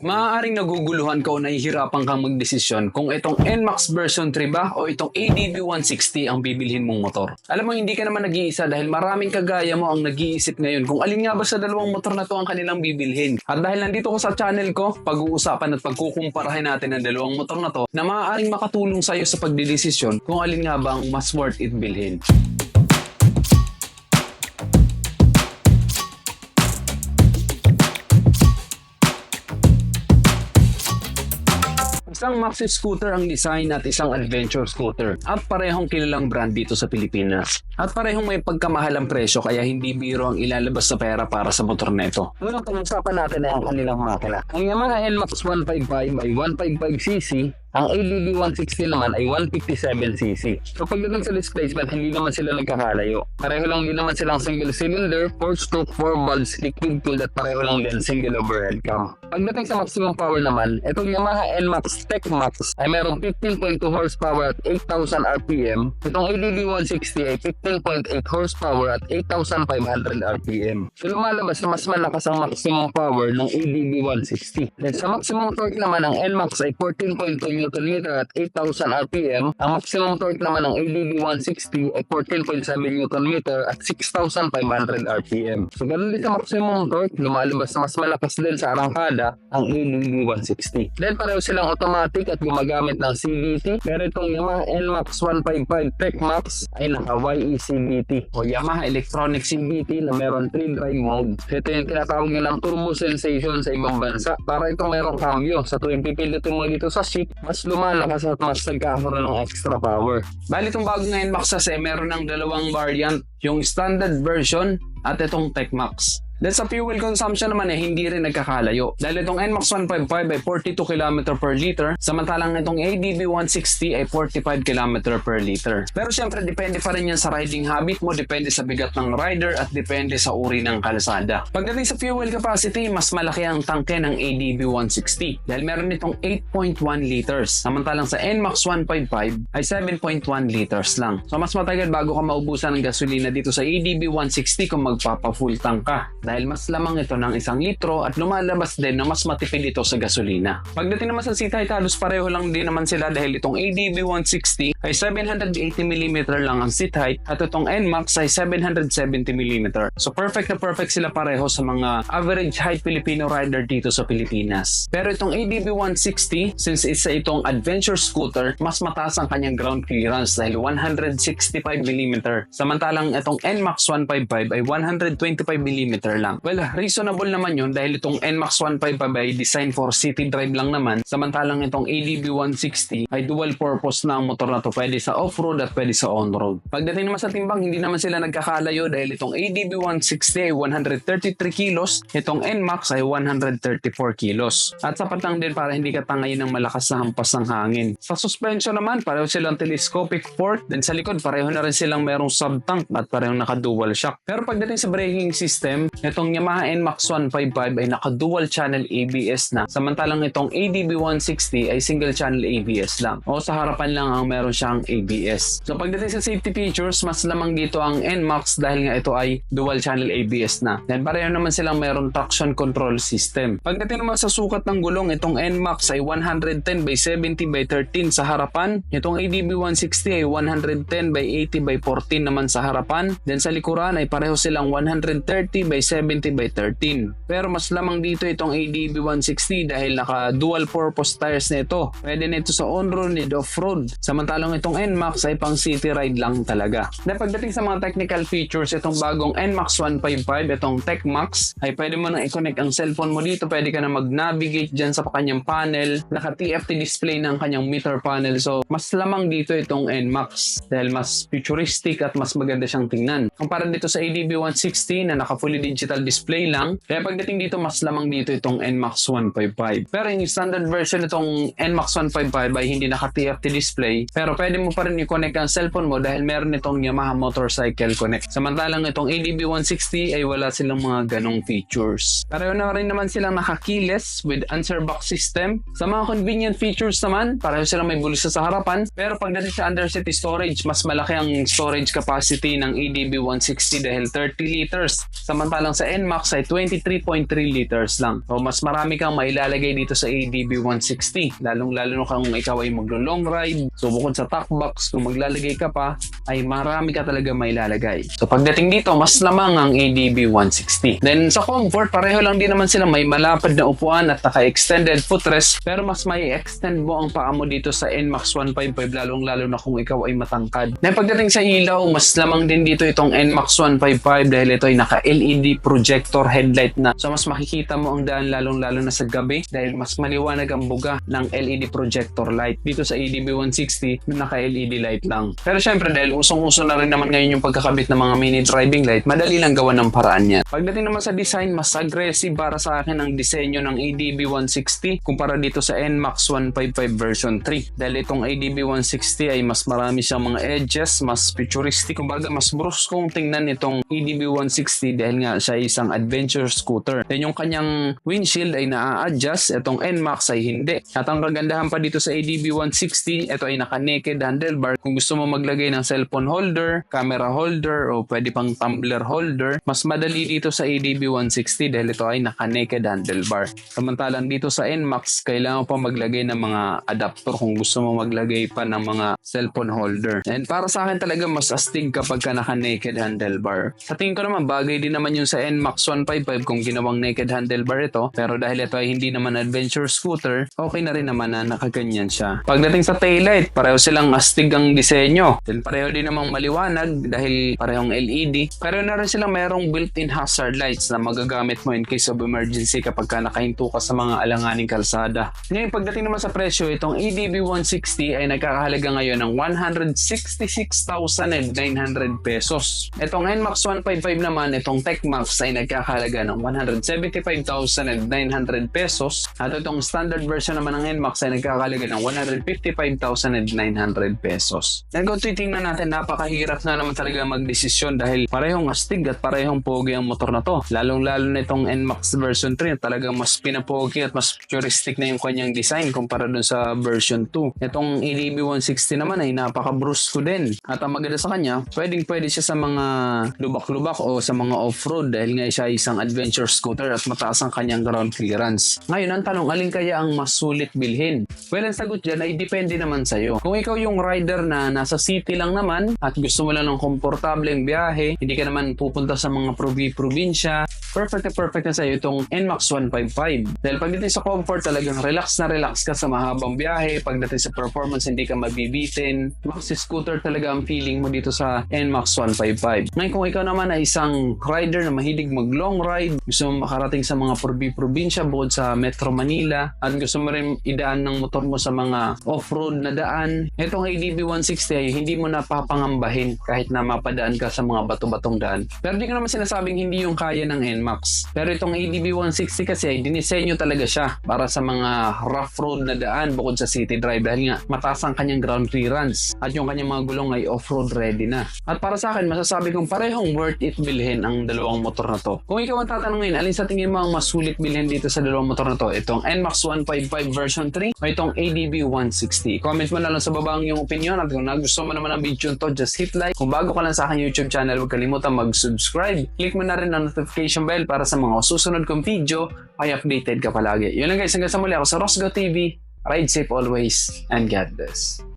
Maaaring naguguluhan ka o nahihirapan kang magdesisyon kung itong NMAX version 3 ba o itong ADB 160 ang bibilhin mong motor. Alam mo, hindi ka naman nag-iisa dahil maraming kagaya mo ang nag-iisip ngayon kung alin nga ba sa dalawang motor na to ang kanilang bibilhin. At dahil nandito ko sa channel ko, pag-uusapan at pagkukumparahin natin ang dalawang motor na to na maaaring makatulong sa iyo sa pagdidesisyon kung alin nga ba ang mas worth it bilhin. Isang maxi scooter ang design at isang adventure scooter at parehong kilalang brand dito sa Pilipinas. At parehong may pagkamahalang presyo kaya hindi biro ang ilalabas sa pera para sa motor na ito. Unang pag-usapan natin ay ang kanilang makina. Ang Yamaha NMAX 155 ay 155cc ang ADB 160 naman ay 157cc. So pagdating sa displacement, hindi naman sila nagkakalayo. Pareho lang din naman silang single cylinder, 4 stroke 4 valves liquid cooled at pareho lang din single overhead cam. Pagdating sa maximum power naman, itong Yamaha NMAX Tech Max ay mayroong 15.2 horsepower at 8,000 RPM. Itong ADB 160 ay 15.8 horsepower at 8,500 RPM. So lumalabas na mas malakas ang maximum power ng ADB 160. Then sa maximum torque naman ng NMAX ay 14.2 Nm at 8,000 RPM. Ang maximum torque naman ng ADB 160 ay 14.7 Nm at 6,500 RPM. So ganun din sa maximum torque, lumalabas na mas malakas din sa arangkada ang ADB 160. Then pareho silang automatic at gumagamit ng CVT. Pero itong Yamaha NMAX 155 Tech ay naka YE CVT o Yamaha Electronic CVT na meron 3 drive mode. Ito yung tinatawag nilang turbo sensation sa ibang bansa. Para itong merong cambio. Sa tuwing pipilitin mo dito sa seat, mas lumalakas at mas nagkakaroon ng extra power. Bali itong bago ngayon Max kasi meron ng dalawang variant, yung standard version at itong Tech Max. Then sa fuel consumption naman eh, hindi rin nagkakalayo. Dahil itong NMAX 155 ay 42 km per liter, samantalang itong ADB 160 ay 45 km per liter. Pero syempre, depende pa rin yan sa riding habit mo, depende sa bigat ng rider, at depende sa uri ng kalsada. Pagdating sa fuel capacity, mas malaki ang tangke ng ADB 160 dahil meron itong 8.1 liters, samantalang sa NMAX 155 ay 7.1 liters lang. So mas matagal bago ka maubusan ng gasolina dito sa ADB 160 kung magpapa-full tank ka dahil mas lamang ito ng isang litro at lumalabas din na mas matipid ito sa gasolina. Pagdating naman sa height, halos pareho lang din naman sila dahil itong ADB 160 ay 780mm lang ang seat height at itong NMAX ay 770mm. So perfect na perfect sila pareho sa mga average height Filipino rider dito sa Pilipinas. Pero itong ADB 160, since isa itong adventure scooter, mas mataas ang kanyang ground clearance dahil 165mm. Samantalang itong NMAX 155 ay 125mm lang. Well, reasonable naman yun dahil itong NMAX 155 ay designed for city drive lang naman. Samantalang itong ADB 160 ay dual purpose na ang motor na to. Pwede sa off-road at pwede sa on-road. Pagdating naman sa timbang, hindi naman sila nagkakalayo dahil itong ADB 160 ay 133 kilos. Itong NMAX ay 134 kilos. At sapat lang din para hindi ka tangayin ng malakas na hampas ng hangin. Sa suspension naman, pareho silang telescopic fork. Then sa likod, pareho na rin silang merong sub-tank at parehong naka-dual shock. Pero pagdating sa braking system, Itong Yamaha NMAX 155 ay naka-dual channel ABS na. Samantalang itong ADB 160 ay single channel ABS lang. O sa harapan lang ang meron siyang ABS. So pagdating sa safety features, mas lamang dito ang NMAX dahil nga ito ay dual channel ABS na. Then pareho naman silang meron traction control system. Pagdating naman sa sukat ng gulong, itong NMAX ay 110 by 70 by 13 sa harapan. Itong ADB 160 ay 110 by 80 by 14 naman sa harapan. Then sa likuran ay pareho silang 130 by 70 by 13. Pero mas lamang dito itong ADB 160 dahil naka dual purpose tires nito. Pwede nito sa on-road and off-road. Samantalang itong NMAX ay pang city ride lang talaga. Na pagdating sa mga technical features, itong bagong NMAX 155, itong Tech Max, ay pwede mo nang i-connect ang cellphone mo dito. Pwede ka na mag-navigate dyan sa kanyang panel. Naka-TFT display na ang kanyang meter panel. So, mas lamang dito itong NMAX dahil mas futuristic at mas maganda siyang tingnan. Kumpara dito sa ADB 160 na naka-fully digital display lang. Kaya pagdating dito, mas lamang dito itong NMAX 155. Pero yung standard version itong NMAX 155 ay hindi naka-TFT display. Pero pwede mo pa rin i-connect ang cellphone mo dahil meron itong Yamaha Motorcycle Connect. Samantalang itong ADB 160 ay wala silang mga ganong features. Pareho na rin naman silang naka-keyless with answer box system. Sa mga convenient features naman, pareho silang may bulsa sa harapan. Pero pagdating sa underseat storage, mas malaki ang storage capacity ng ADB 160 dahil 30 liters. Samantalang lang sa NMAX ay 23.3 liters lang. So mas marami kang mailalagay dito sa ADB 160. Lalong lalo na kung ikaw ay maglo-long ride. So bukod sa top box, kung maglalagay ka pa, ay marami ka talaga mailalagay. So pagdating dito, mas lamang ang ADB 160. Then sa comfort, pareho lang din naman sila. May malapad na upuan at naka-extended footrest. Pero mas may extend mo ang paa mo dito sa NMAX 155 lalong lalo na kung ikaw ay matangkad. Then pagdating sa ilaw, mas lamang din dito itong NMAX 155 dahil ito ay naka-LED projector headlight na. So mas makikita mo ang daan lalong lalo na sa gabi dahil mas maliwanag ang buga ng LED projector light. Dito sa ADB 160, naka-LED light lang. Pero syempre dahil usong-uso na rin naman ngayon yung pagkakabit ng mga mini driving light, madali lang gawa ng paraan yan. Pagdating naman sa design, mas aggressive para sa akin ang disenyo ng ADB 160 kumpara dito sa NMAX 155 version 3. Dahil itong ADB 160 ay mas marami siyang mga edges, mas futuristic, kumbaga mas bruskong tingnan itong ADB 160 dahil nga siya ay isang adventure scooter. Then yung kanyang windshield ay naa-adjust, itong NMAX ay hindi. At ang kagandahan pa dito sa ADB 160, ito ay naka-naked handlebar. Kung gusto mo maglagay ng cellphone holder, camera holder, o pwede pang tumbler holder, mas madali dito sa ADB 160 dahil ito ay naka-naked handlebar. Samantalang dito sa NMAX, kailangan pa maglagay ng mga adapter kung gusto mo maglagay pa ng mga cellphone holder. And para sa akin talaga mas astig kapag ka naka-naked handlebar. Sa tingin ko naman, bagay din naman yung sa NMAX 155 kung ginawang naked handlebar ito. Pero dahil ito ay hindi naman adventure scooter, okay na rin naman na nakaganyan siya. Pagdating sa taillight, pareho silang astig ang disenyo. Then pareho din namang maliwanag dahil parehong LED. Pareho na rin silang merong built-in hazard lights na magagamit mo in case of emergency kapag ka nakahinto ka sa mga alanganing kalsada. Ngayon, pagdating naman sa presyo, itong ADB 160 ay nagkakahalaga ngayon ng 166,900 pesos. Itong NMAX 155 naman, itong TechMax ay nagkakahalaga ng 175,900 pesos. At itong standard version naman ng NMAX ay nagkakahalaga ng 155,900 pesos. And kung titingnan natin, napakahirap na naman talaga magdesisyon dahil parehong astig at parehong pogi ang motor na to. Lalong-lalo na itong NMAX version 3, talagang mas pinapogi at mas futuristic na yung kanyang design kumpara dun sa version 2. Itong ADB 160 naman ay napaka-brusco din. At ang maganda sa kanya, pwedeng pwede siya sa mga lubak-lubak o sa mga off-road dahil nga siya isang adventure scooter at mataas ang kanyang ground clearance. Ngayon, ang tanong, alin kaya ang mas sulit bilhin? Well, ang sagot dyan ay depende naman sa'yo. Kung ikaw yung rider na nasa city lang naman at gusto mo lang ng komportableng biyahe, hindi ka naman pupunta sa mga probi-probinsya, perfect na perfect na sa'yo itong NMAX 155. Dahil pagdating sa comfort, talagang relax na relax ka sa mahabang biyahe. Pagdating sa performance, hindi ka mabibitin. Maxi scooter talaga ang feeling mo dito sa NMAX 155. Ngayon kung ikaw naman ay isang rider na mahilig mag long ride, gusto mo makarating sa mga probi-probinsya bukod sa Metro Manila, at gusto mo rin idaan ng motor mo sa mga off-road na daan, itong ADB 160 ay hindi mo napapangambahin kahit na mapadaan ka sa mga bato-batong daan. Pero di ko naman sinasabing hindi yung kaya ng NMAX. Pero itong ADB 160 kasi dinisenyo talaga siya para sa mga rough road na daan bukod sa city drive dahil nga mataas ang kanyang ground clearance at yung kanyang mga gulong ay off-road ready na. At para sa akin, masasabi kong parehong worth it bilhin ang dalawang motor na to. Kung ikaw ang tatanungin, alin sa tingin mo ang mas sulit bilhin dito sa dalawang motor na to? Itong NMAX 155 version 3 o itong ADB 160? Comment mo na lang sa baba ang iyong opinion at kung nagustuhan mo naman ang video to, just hit like. Kung bago ka lang sa aking YouTube channel, huwag kalimutan mag-subscribe. Click mo na rin ang notification bell para sa mga susunod kong video ay updated ka palagi. Yun lang guys, hanggang sa muli ako sa Rosgo TV. Ride safe always and God bless.